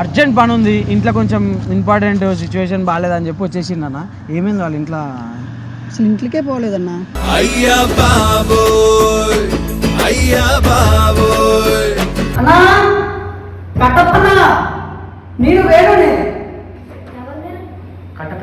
Urgent పని ఉంది ఇంట్లో కొంచెం ఇంపార్టెంట్ సిచ్యువేషన్ బాగాలేదని చెప్పి వచ్చేసిండు అన్న. ఏమైంది వాళ్ళ ఇంట్లో? అసలు ఇంట్లోకే పోలేదన్నా. అయ్యా బాబోయ్ అయ్యా బాబోయ్. అన్నా కట్టప్పన్నా నేను వేణుని కట్టప్ప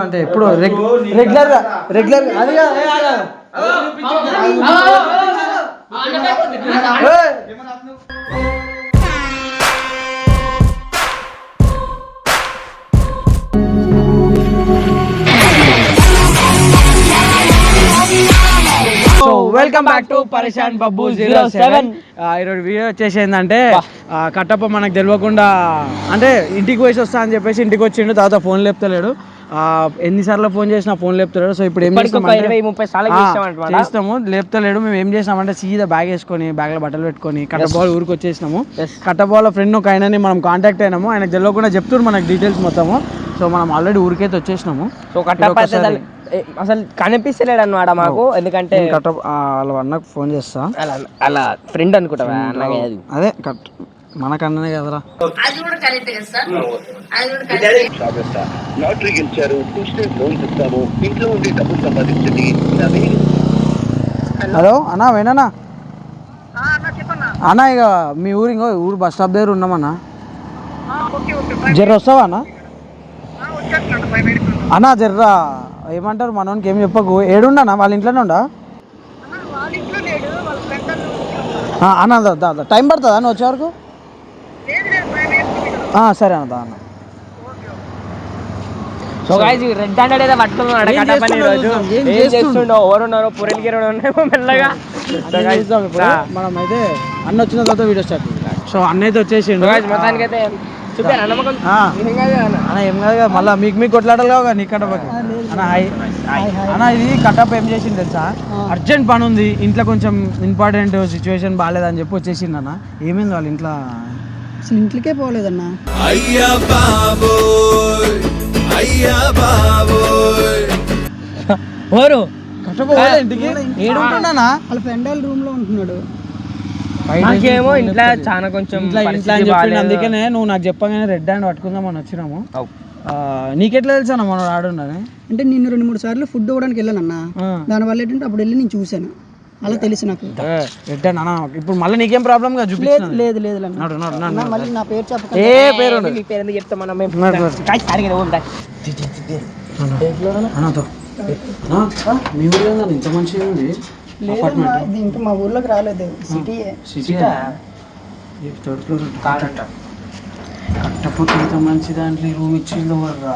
అంటే ఎప్పుడు రెగ్యులర్గా రెగ్యులర్ అది వెల్కమ్ బ్యాక్ టు పరిశాన్ బబ్బు జీరో సెవెన్ ఈరోజు వీడియో వచ్చేసి ఏంటంటే కట్టప్ప మనకు తెలియకుండా అంటే ఇంటికి పోయి వస్తా అని చెప్పేసి ఇంటికి వచ్చిండు తర్వాత ఫోన్ లేపుతలేడు. ఎన్నిసార్లు ఫోన్ చేసినా ఫోన్ లేపుతలేడు. సో ఇప్పుడు ఏం చేస్తాము. లేపుతలేడు. మేము ఏం చేసినామంటే సీదా బ్యాగ్ వేసుకొని బ్యాగ్లో బట్టలు పెట్టుకొని కట్టబాల్ ఊరికి వచ్చేసినాము. కట్టబాల్ ఫ్రెండ్ ఒక ఆయనని మనం కాంటాక్ట్ అయినాము. ఆయనకు తెలియకుండా చెప్తున్నారు మనకు డీటెయిల్స్ మొత్తము. సో మనం ఆల్రెడీ ఊరికైతే వచ్చేసినాము. సో అసలు కనిపిస్తలేడు అన్నమాట మాకు. ఎందుకంటే కట్ట వాళ్ళ అన్నకు ఫోన్ చేస్తా. అలా ఫ్రెండ్ అది అదే మనకన్ననే కదరా లాటరీ గెలిచారు ఇన్సూరెన్స్ లోన్స్ ఇస్తాము ఇంట్లో ఉండి డబ్బులు సంపాదించండి హలో? అన్నా వేణనా అన్న ఇక మీ ఊరు ఇంకో ఊరు బస్ స్టాప్ దగ్గర ఉన్నామన్నా జర్ర వస్తావా అన్న? అన్నా జర్రా ఏమంటారు మనోనికి ఏం చెప్పకు. ఏడుండనా వాళ్ళ ఇంట్లోనే ఉండా? ఆ, అన్న దా, దా, దా. టైం పడుతుందా అన్న వచ్చే వరకు? ఆ, సరే అన్న అన్న. సో గాయస్ రెడ్ హ్యాండెడ్ అయితే పట్టుకున్నాడు ఈరోజు. చూద్దాం. ఏం చేస్తుండు? ఉన్నామో మెల్లగా. మనం అయితే అన్న వచ్చిన తర్వాత వీడియో స్టార్ట్ సో అన్న అయితే వచ్చేసిండు. మొత్తానికి అన్న. ఏం కాదు కదా మళ్ళీ మీకు మీకు కొట్లాడాలి కావు నీ కట్టపకి అన్న అన్న ఇది కట్టప్ప ఏం చేసింది తెలుసా? అర్జెంట్ పని ఉంది ఇంట్లో కొంచెం ఇంపార్టెంట్ సిచ్యువేషన్ బాగాలేదని చెప్పి వచ్చేసింది అన్న. ఏమైంది వాళ్ళ ఇంట్లో? అసలు ఇంట్లోకే పోలేదన్నా. అయ్యా బాబోయ్ అయ్యా బాబోయ్. ఓరు ఏడుంటున్నానా? వాళ్ళ ఫ్రెండ్ వాళ్ళ రూమ్లో ఉంటున్నాడు. నాకేమో ఇంట్లో చాలా కొంచెం. అందుకనే నువ్వు నాకు చెప్పగానే రెడ్ హ్యాండ్ పట్టుకుందాం అని వచ్చినాము. నీకెట్లా తెలుసా అన్న మనం ఆడుండని? అంటే నిన్ను రెండు మూడు సార్లు ఫుడ్ ఇవ్వడానికి వెళ్ళానన్నా. దానివల్ల ఏంటంటే అప్పుడు వెళ్ళి నేను చూశాను. అలా తెలుసు నాకు. ఇప్పుడు మళ్ళీ నీకేం ప్రాబ్లం గా లేదు లేదు. మళ్ళీ నా పేరు చెప్పక ఏ పేరు పేరు ఎందుకు చెప్తాం మనం? మేము మీ ఇంత మంచిగా ఉంది. మా ఊర్లోకి రాలేదు. సిటీ థర్డ్ ఫ్లోర్ కట్టపోతే ఇంత మంచి దాంట్లో రూమ్ ఇచ్చింది వర్రా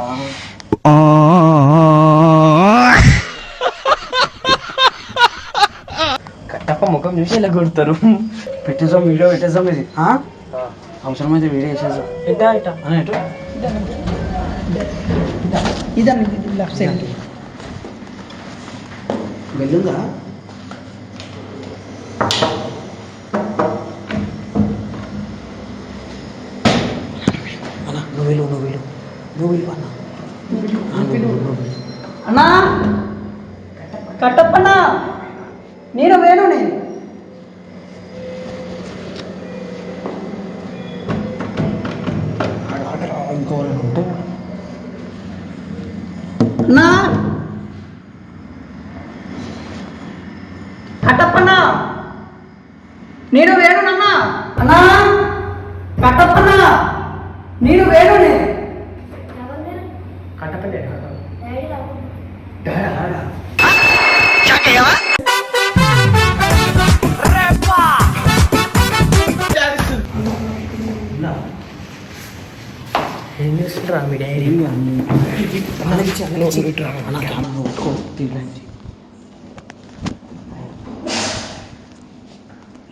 కట్టప్ప ముఖం చూసి ఇలా కొడతారు. పెట్టేసాం వీడియో పెట్టేసాం ఇది. ఆ? అవసరమైతే వీడియో వేసేసాం లెఫ్ట్ సైడ్. వెళ్ళిందా? అన్న నువ్వు వెళ్ళు నువ్వు వెళ్ళు. నువ్వు వెళ్ళు అన్న. ఉంటే అన్నా కట్టప్పన్నా నేను వేణునన్నా? అన్నా కట్టప్పన్నా నేను వేణుని.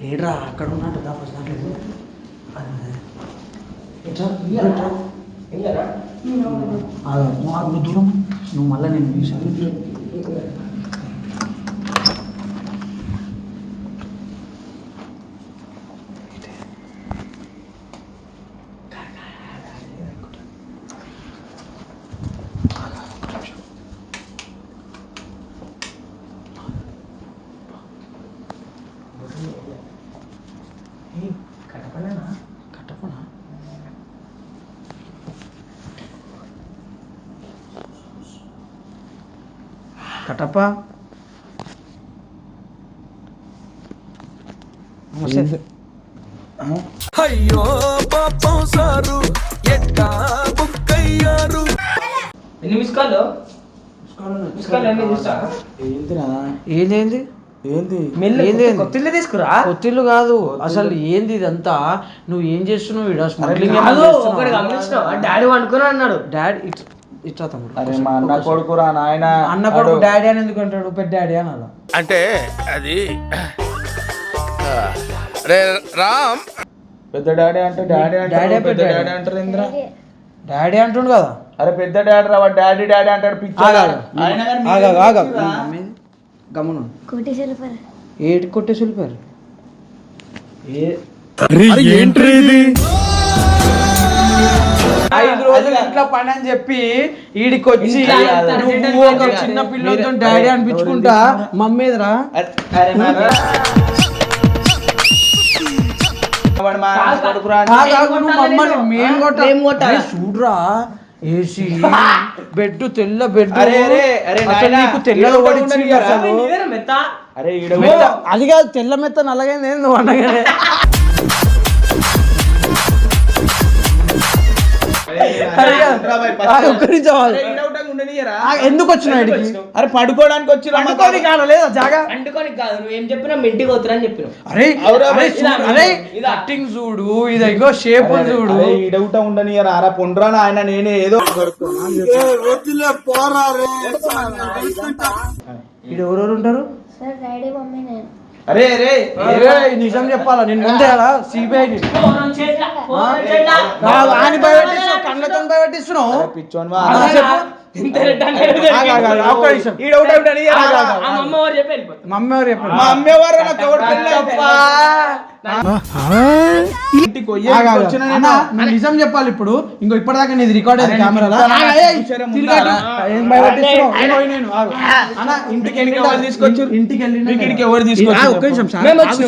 లేడరా అక్కడ ఉన్నట్టు దా ఫస్ట్ దాంట్లో నువ్వు దూరం. నువ్వు మళ్ళీ నేను చూసాను నమస్తే. అయ్యో పాపం సారు ఎట్టా బుక్కయ్యారు. ఎన్ని మిస్ కాల్ మిస్ కాల్ ఏందిరా? ఏంది? ఏంది? మెల్లి ఏంది ఏంది? కొత్తిల్లు తీసుకురా. కొత్తిల్లు కాదు. అసలు ఏంది ఇదంతా? నువ్వు ఏం చేస్తున్నావు ఇక్కడ స్మగ్లింగ్ డాడీ వండుకుని అన్నాడు. డాడీ ఇట్ ఇట్లా తమ్ముడు అరే మా అన్న కొడుకురా నాయన. అన్న కొడుకు డాడీ అని ఎందుకు అంటాడు? పెద్ద డాడీ అని అలా. అంటే అది రే రామ్. పెద్ద డాడీ అంటే డాడీ అంటే డాడీ పెద్ద డాడీ అంటారు ఇంద్ర. డాడీ. అంటుండు కదా. అరే పెద్ద డాడీ రా డాడీ డాడీ అంటాడు పిచ్చి గారు మీరు ఆగాగు, ఆగాగు. పిచ్చిరా? మమ్మీ, గమ్మును కోటి సిల్వర్ ఏటి కొట్టేసి వెళ్ళిపోయారు ఏ ఐదు రోజులు ఇంట్లో పని అని చెప్పి ఈడికి వచ్చి ఇంట్లో అంతా నువ్వు ఒక చిన్న పిల్లలతో డాడీ అనిపించుకుంటా మమ్మీ ఎదురా అరే- అరే మా వాడు మా అన్న కొడుకురా అంటే ఆగు, ఆగు, నువ్వు మమ్మల్ని మేము కొట్టాలి. మేము కొట్టాలా? అరే, చూడురా. ఏసీ బెడ్ తెల్ల బెడ్ అసలు నీకు అరే మెత్త, అది కాదు తెల్ల మెత్త నల్లగైంది ఏంది నువ్వు అనగానే ఉండనీయరా? ఎందుకు వచ్చినావు ఇడికి అరే పడుకోవడానికి వచ్చిరా మా అనుకోని కాడ లేదా? జాగా? అంటుకొని కాదు నువ్వు ఏం చెప్పినా ఇంటికి వద్దురని చెప్పినావు. అరే అవురా అరే, అరే. కట్టింగ్ చూడు ఇది ఇంకో షేప్ చూడు. ఒకటి ఉండనీయరా? అరా పొండ్రా ఆయన నేనే ఏదో ఇది ఎవరెవరు ఉంటారు? సార్ డాడీ మమ్మీ నేను. అరే అరే ఏయ్, నిజం చెప్పాలా? నేను ముందే అలా సిబిఐ ఆయన భయపెట్టిస్తున్నావు కళ్ళతో భయపెట్టిస్తున్నావు? నిజం చెప్పాలి ఇప్పుడు. ఇంకో ఇప్పటిదాకా నీది రికార్డ్ అయింది కెమెరాలో. అన్న, ఇంటికి? ఎవరు? ఇంటికి నిమిషం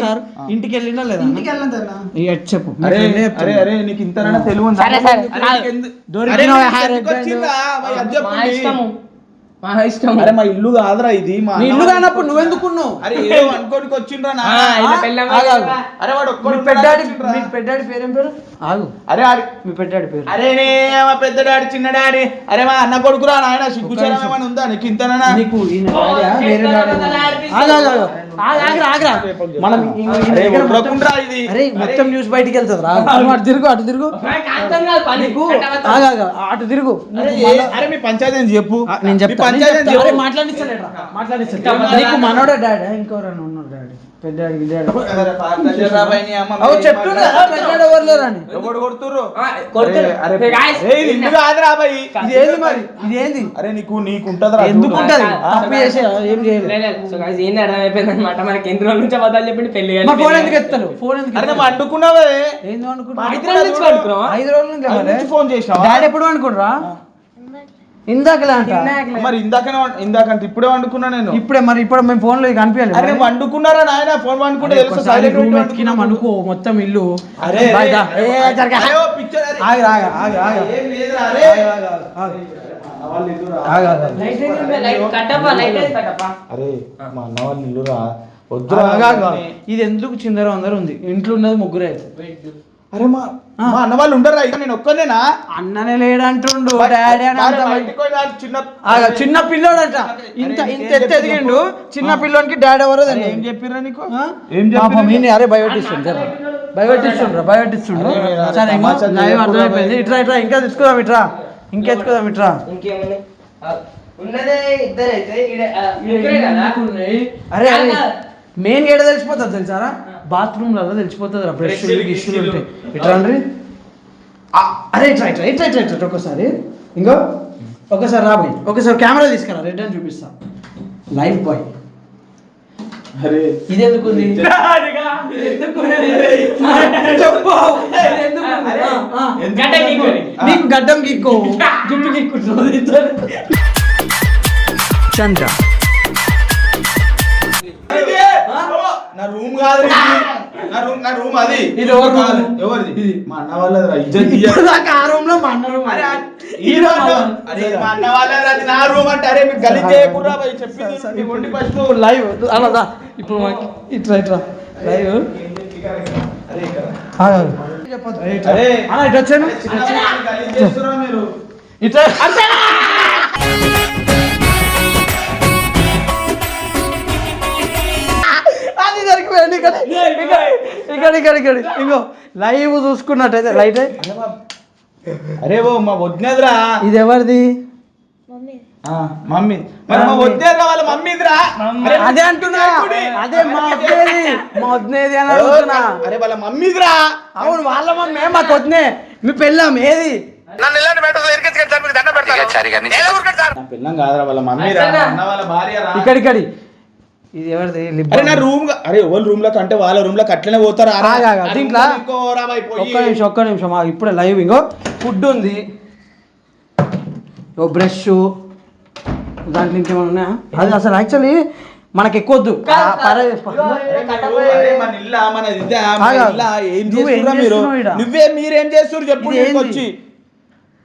సార్. ఇంటికి వెళ్ళిందా లేదా? ఇంటికి చెప్పు. అరే. అరే అరే నీకు ఇంతనైనా తెలివి ఉందా? సరే, సరే. మా ఇష్టము అరే మా ఇల్లు కాదురా ఇది మా నీ ఇల్లు కానప్పుడు నువ్వెందుకున్నావు అరే ఏదో అనుకోనికి వచ్చిండ్రా నా. అరే వాడు మీ ఒక్కడు పెద్దాడి. మీ పెద్దాడి పేరేం పేరు? ఆగు. అరే ఆడి- మీ పెద్దాడి పేరు. అరే నే మా పెద్ద డాడీ చిన్న డాడీ. అరే మా అన్న కొడుకురా నాయన సిగ్గుచారం ఏమైనా ఉందా? నీకు ఇంతనా నీకు? వేరే ఆగురా, ఆగురా. మనం మొత్తం- వదలకుండ్రా ఇది. అరే మొత్తం న్యూస్ బయటికి వెళ్తుంది రా అటు తిరుగు అటు తిరుగు. ఆగు, అటు తిరుగు. అరే మీ పంచాయతీ అని చెప్పు? నేను మీ మనోడే డాడీ? ఉన్నాడు డాడీ. పెద్ద నీకు నీకు తప్పు చేసే ఏం చేయలేదు. అర్థమైపోయింది అనమాట మనకి ఎన్ని రోజుల నుంచి అబద్ధాలు పెళ్ళి ఫోన్ ఎందుకు ఫోన్ ఎందుకు ఐదు రోజుల నుంచి ఫోన్ చేసినావా? డాడీ ఎప్పుడు అనుకుంటురా ఇందాకలే. అంట మరి ఇందాకనే ఇందాకంటే ఇప్పుడే వండుకున్నా నేను. ఇప్పుడే మరి ఇప్పుడు మేము ఫోన్లో కనిపించాలి అరే వండుకున్నారా నాయన? ఫోన్ వండుకుంటే తెలుసు సైలెంట్ రూమ్ ఎత్తికినాం అనుకో మొత్తం ఇల్లు. అరే. అరే, మా అన్న వాళ్ళ ఇల్లురా. ఆగు. ఇది ఎందుకు చిందర అందరు ఉంది? ఇంట్లో ఉన్నది ముగ్గురే. అరే మా మా అన్న వాళ్ళు ఉండరా ఇక నేను ఒక్కనేనా అన్ననే లేడంటుండు డాడీ అని అంత చిన్న ఆగు, చిన్న పిల్లోడంట. ఇంత ఇంత ఎత్తు ఎదిగిండు. చిన్న పిల్లోనికి డాడీ ఎవరో తెలియదు. ఏం చెప్పిర్రా నీకు? ఆ? ఏం పాపం అరే బయోటిస్తాను జర. భయపెట్టిస్తుండ్రా భయపెట్టిస్తుండ్రు సరే ఇంకో లైవ్ అర్థమైపోయింది. ఇట్రా ఇట్రా ఇంకా తెచ్చుకుందాం ఇట్రా. ఇంకెత్తుకుందాం ఇట్రా. ఇంకేముంది? ఆ, ఉన్నదే ఇద్దరైతే ఈడ- ఆ, ముగ్గురే కదా? అరే అరే. మెయిన్ ఏడ తెలిసిపోతుంది తెలుసారా బాత్రూమ్లలో తెలిసిపోతుంది రా బ్రష్ గిష్యూలు ఉంటాయి. ఇట్రా అండి అరే ఇట్రా ఇట్రా ఇట్రా ఇట్రా ఇట్రా ఒకసారి ఇంకో? ఒకసారి రా బాయ్ ఒకసారి కెమెరా తీసుకురా రెడ్ అని చూపిస్తా. లైఫ్ బాయ్ అరే. ఇది. ఎందుకు? ఉంది? నీకు గడ్డం గిక్కో. జుట్టు గిక్కుంటుంది. చంద్ర. నా రూమ్ కాదు. నా రూమ్ నా రూమ్ అది. ఇది ఎవరి? కాదు. ఎవరిది? ఇది. మా అన్న వాళ్ళది ఇజ్జత్ ఆ రూమ్లో మా అన్న. అరే ఈ లో- అరే మా అన్న వాళ్ళది అది నా రూమ్ అంటే అరే మీకు గలీజ్ చెప్పింది ఫస్ట్ లైవ్ అలా. ఇప్పుడు మాకు ఇట్లా ఇట్లా లైవ్ అరే వచ్చాను. మీరు. ఇట్లా ఇక్కడ ఇక్కడ ఇక్కడ ఇక్కడ ఇంకో లైవ్ చూసుకున్నట్టయితే లైట్. అరే ఓ మా వదినదిరా ఇది ఎవరిది? మమ్మీ. ఆ, మమ్మీ. మరి మా వదినదిరా వాళ్ళ మమ్మీదిరా. అదే అంటున్నా. అదే మా వద్దేది మా వద్దేది అని అడుగుతున్నా. అరే వాళ్ళ మమ్మీదిరా. అవును వాళ్ళ మమ్మీ మాకు వద్దే మీ పెళ్ళాం ఏది? నన్ను ఇలాంటి ఇరికించుకొని దండం పెడతాను నా పిల్లం కాదురా వాళ్ళ మమ్మీరా మా అన్న వాళ్ళ భార్యరా. ఇక్కడ ఇక్కడి ఇది ఎవరిది? నా రూమ్ అరే ఎవరి రూమ్లోకి అంటే వాళ్ళ రూమ్లోకి అట్లనే పోతారా. దీంట్లో ఒక్క నిమిషం ఒక్క నిమిషం. ఇప్పుడే లైవ్ ఇంకో. ఫుడ్ ఉంది. Oh brush. దాంట్లో ఇంకేమైనా ఉన్నాయా? అది అసలు యాక్చువల్లీ మనకి ఎక్కువ వద్దు ఆ, పరే- అరే మన ఇల్లా మన ఇదా మన ఆగు. ఇల్లా ఏం నువ్వు మీరు? చేస్తున్నారు చెప్పు? వచ్చి.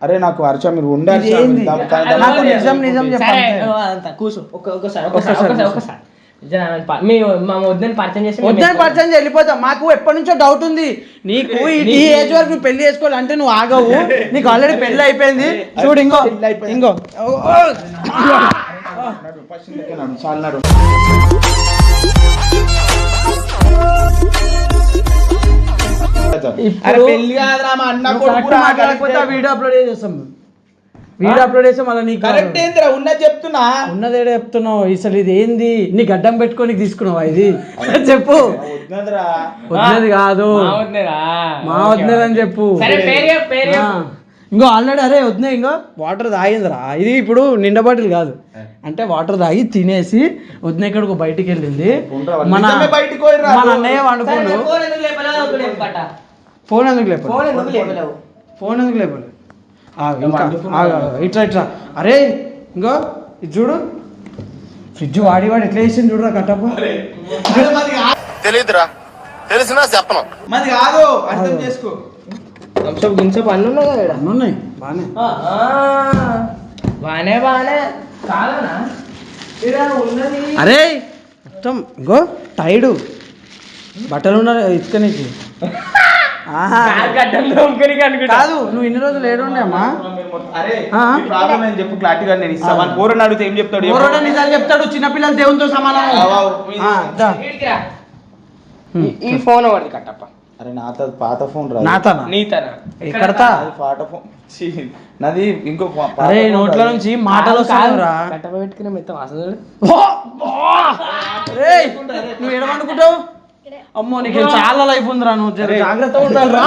అరే నాకు హర్ష మీరు ఉండాలి? దాని- దాని- దాని- నిజం నిజం సరే చెప్పండి కూర్చో. ఒక్క- ఒక్కసారి ఒక్కసారి. మీ వద్దని పరిచయం చేసి మేము వద్దని వెళ్ళిపోతాం. పరిచయం చేసి వెళ్ళిపోతాం మాకు ఎప్పటి నుంచో డౌట్ ఉంది నీకు ఈ- ఏజ్ వరకు నువ్వు పెళ్ళి చేసుకోవాలి అంటే నువ్వు ఆగవు నీకు ఆల్రెడీ పెళ్ళి అయిపోయింది చూడు ఇంకో. ఇంకో పెళ్ళి కాదురా మా అన్న. వీడియో అప్లోడ్ చేసేస్తాం వీడియో అప్లోడ్ చేస్తే మళ్ళీ నీకు కరెక్ట్ ఏందిరా? ఉన్నది చెప్తున్నా. ఉన్నదేడే చెప్తున్నావు? అసలు ఇది ఏంది? నీ గడ్డం పెట్టుకొని తీసుకున్నావా ఇది? చెప్పు. వద్దురా వద్దేది కాదు. మా వద్దేది అని. చెప్పు. ఆ. ఇంకో ఆల్రెడీ అరే వద్దే ఇంకో. వాటర్ తాగిందిరా. ఇది ఇప్పుడు నిండా బాటిల్ కాదు. అంటే వాటర్ తాగి తినేసి వదిన ఇక్కడికి బయటికి వెళ్ళింది. మన నిజమే బయటికి పోయిర్రా. మన అన్నయ్య వండుకోండు ఫోన్ ఎందుకు చెప్పట. ఫోన్ ఎందుకు లేపడు ఫోన్ ఎందుకు లేపలేవు? ఫోన్ ఎందుకు లేపడు ఆగు, ఇంకా. ఇట్లా ఇట్లా అరే ఇంకో ఇది చూడు. ఫ్రిడ్జ్ వాడి వాడి ఎట్లా వేసింది చూడరా కాదు. తెలియదురా తెలిసినా చెప్పను. మాది కాదు అర్థం చేసుకో. థమ్స్అప్ గిమ్సప్ అన్నీ ఉన్నాయి కదా. అన్నీ ఉన్నాయి బాగానే. బానే బానే. కాదనా ఈడ ఉన్నది. అరే మొత్తం ఇంకో టైడు. బట్టలు ఉన్నారు ఇసుకనికి కాదు నువ్వు ఇన్ని రోజులు ఏడుండే అమ్మా. అరే ఆ? ఈ ప్రాబ్లం ఏం చెప్పు క్లారిటీగా నేను ఇస్తాను కూరని అడిగితే ఏం చెప్తాడు నిజాలు చెప్తాడు చిన్నపిల్లలు దేవునితో సమానం. ఈ- ఫోన్ ఎవరిది కట్టప్ప? అరే నాతో పాత ఫోన్ రా నాతనా? నీతనా? ఎక్కడతా అది పాత ఫోన్. నాది ఇంకో అరే నోట్ల. నుంచి మాటలు వస్తావురా కట్టప్ప పెట్టుకునే మెత్తం అసలు. నువ్వు ఎడమనుకుంటావు అమ్మో నీకు చాలా లైఫ్ ఉందిరా నువ్వు జర. జాగ్రత్తగా ఉండాలి రా.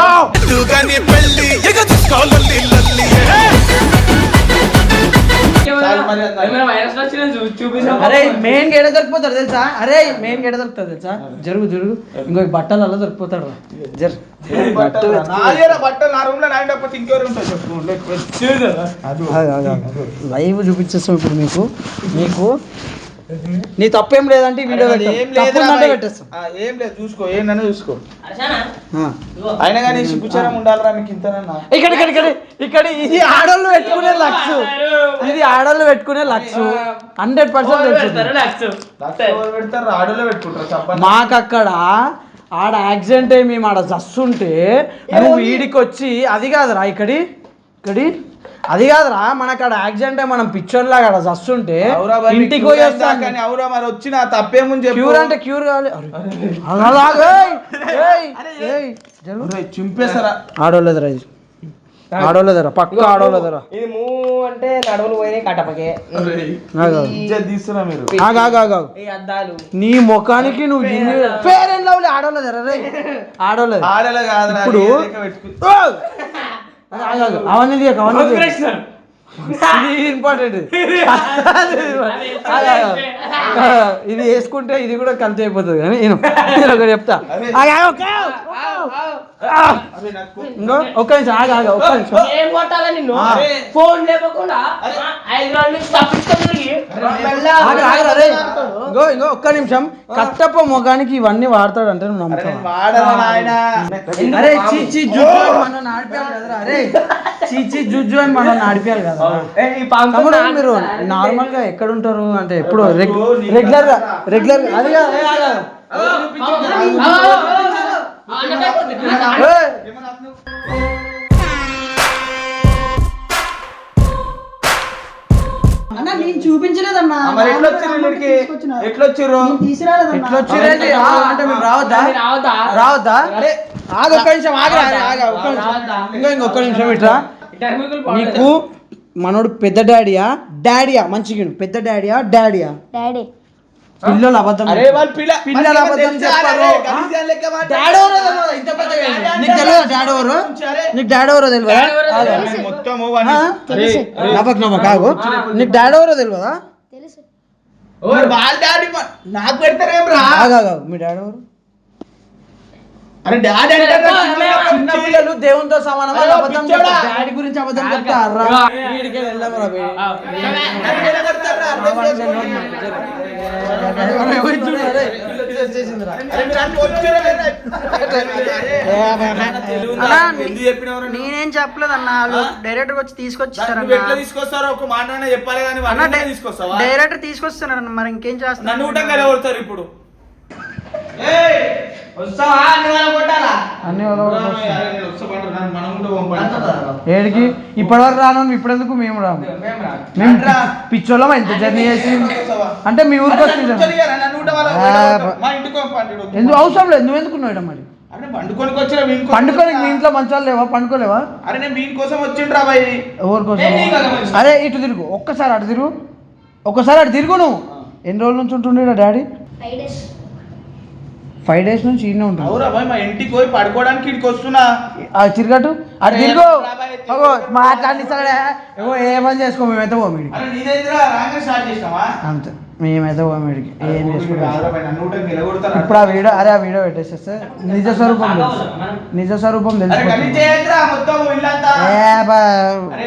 అరే మెయిన్ గేడ దొరికిపోతాడు తెలుసా? అరే మెయిన్ గేడ దొరుకుతుంది తెలుసా? జరుగు జరుగు. ఇంకో బట్టలు అలా దొరికిపోతాడు రా. జరు. లైవ్ చూపించేస్తాం ఇప్పుడు మీకు. మీకు నీ తప్పేం లేదంటే వీడియో ఏం ఆ, ఏం లేదు చూసుకో. ఏందన్నా చూసుకో. అయినా కానీ సిగ్గుచారం ఉండాలిరా మీకు ఇంతనన్నా. ఇక్కడ ఇక్కడ ఇక్కడ ఇక్కడ ఇది ఆడోళ్ళు పెట్టుకునే లక్స్ ఇది ఆడోళ్ళు పెట్టుకునే లక్స్ హండ్రెడ్ పర్సెంట్ పెడతారు? ఆడోలో పెట్టుకుంటారు మాకు అక్కడ ఆడ యాక్సిడెంట్ అయ్యి మేము ఆడ జస్తుంటే నువ్వు వీడికి వచ్చి అది కాదురా ఇక్కడి ఇక్కడి. అది కాదురా మనకు అక్కడ యాక్సిడెంట్ మనం పిక్చర్ లాగా బాయ్, ఇంటికి పోయి అంతా కానీ అవురా మరి వచ్చిన తప్పేముంది చెప్పు. క్యూర్ అంటే క్యూర్ కావాలి. అలాగా, ఏయ్, ఏయ్, ఏయ్, జరుగు. ఒరేయ్, చింపేస్తారా? ఆడోళ్ళదిరా ఇది. ఆడోళ్ళదిరా పక్క ఆడోళ్ళదిరా. ఇది మూ అంటే నడువులు పోయినాయి ఇజ్జత్ తీస్తున్నా మీరు. ఆగు, ఆగు, ఆగు, ఆగు. ఈ అద్దాలు. నీ ముఖానికి నువ్వు ఫేర్ అండ్ లవ్లీ ఆడోళ్ళదిరా రే. ఆడోళ్ళది. ఆడలే కాదురా ఇప్పుడు- అవన్నీ తీయకు, అవన్నీ. ఇది ఇంపార్టెంట్ ఇది వేసుకుంటే ఇది కూడా కలిసి అయిపోతుంది. కానీ నేను నేను ఒకటి చెప్తా. ఒక్క ఇంకో నిమిషం ఆగా ఆగా ఒక్క నిమిషం ఏం కొట్టాలా నిన్ను ఆ. ఫోన్ లేకుండా ఐదు రోజుల నుంచి తప్పించుకొని ఆగు, ఆగు, అరే. ఇంకో ఇంకో ఒక్క నిమిషం కట్టప్ప ముఖానికి ఇవన్నీ వాడతాడు అంటే నువ్వు అరే నమ్ముతావా చీచి జుజ్జు అని మనం ఆడిపోయాలి కదరా అరే చీచి జుజ్జు అని మనం ఆడిపోయాలి కదా తమ్ముడు మీరు నార్మల్గా ఎక్కడ ఉంటారు అంటే ఎప్పుడు రెగ్యులర్గా రెగ్యులర్గా అది కాదు, అన్న నేను చూపించలేదన్నా మరి ఎట్లా ఇక్కడికి. ఎట్లా తీసుకురాలేదన్నా ఎట్లా అంటే రావద్దా? రావద్దా? రావద్దా? అరే ఆగు ఒక్క నిమిషం ఆగరా ఆగా ఒక్క నిమిషం. ఇంకా ఇంకొక నిమిషం ఇట్రా నీకు మనోడు పెద్ద డాడీయా? డాడీయా? మంచిగా. పెద్ద డాడీయా? డాడీయా? డాడీ. పిల్లలు అబద్ధం అరే వాళ్ళు పిల్ల పిల్లలు అబద్ధం? చెప్పారు. నీకు తెలియదా డాడీ ఎవరు? అరే, నీకు డాడీ ఎవరో తెలియదా నవ్వకు నవ్వకు ఆగు నీకు డాడీ ఎవరో తెలియదా తెలుసు. ఓయ్, వాళ్ళ డాడీ మా- నాకు పెడతారేం రా. మీ డాడీ ఎవరు? అరే డాడీ అంటే చిన్న పిల్లలు దేవునితో సమానం. అబద్ధం. డాడీ గురించి అబద్ధం చెప్తారా? నేనేం చెప్పలేదన్నా వాళ్ళు డైరెక్టర్ వచ్చి తీసుకొస్తారో ఒక మాట చెప్పాలి కానీ అన్న తీసుకొస్తావా? డైరెక్టర్ తీసుకొస్తున్నారన్న మరి ఇంకేం నన్ను కొడతారు ఇప్పుడు? అన్ని. ఏడికి? ఇప్పటివరకు రాను ఇప్పుడెందుకు మేము రాము? మేము పిచ్చోళ్ళం ఎంత జర్నీ చేసి? అంటే మీ ఊరికి పంపండి ఎందుకు అవసరం లేదు? నువ్వు ఎందుకు ఉన్నాడు మరి వచ్చిన పండుకోనికి మీ ఇంట్లో మంచాలు లేవా? పండుకోలేవా? అరే నేను వచ్చిండ్రా బాయ్. ఎవరి కోసం. అరే ఇటు తిరుగు. ఒక్కసారి అటు తిరుగు. ఒక్కసారి అటు తిరుగు నువ్వు. ఎన్ని రోజుల నుంచి ఉంటుండే డాడీ? ఫైవ్ డేస్ నుంచి ఈయన ఉంటుంది అవురా మా ఇంటికి పోయి పడుకోవడానికి ఇక్కడికి వస్తున్నా. ఆ తిరగటు అటు ఏ, తిరుగు. మాట్లాడిస్తాడే. ఏమో ఏ పని చేసుకో మేమైతే పోమీడికి అరే నీదేంద్రా రాగా స్టార్ట్ చేసినావా? అంతే. మేమైతే పోమీడికి ఏం నిలగొడతారా? ఇప్పుడు ఆ వీడియో అరే ఆ వీడియో పెట్టేసేస్తే నిజ స్వరూపం తెలుసు. నిజ స్వరూపం తెలుసు ఏ బా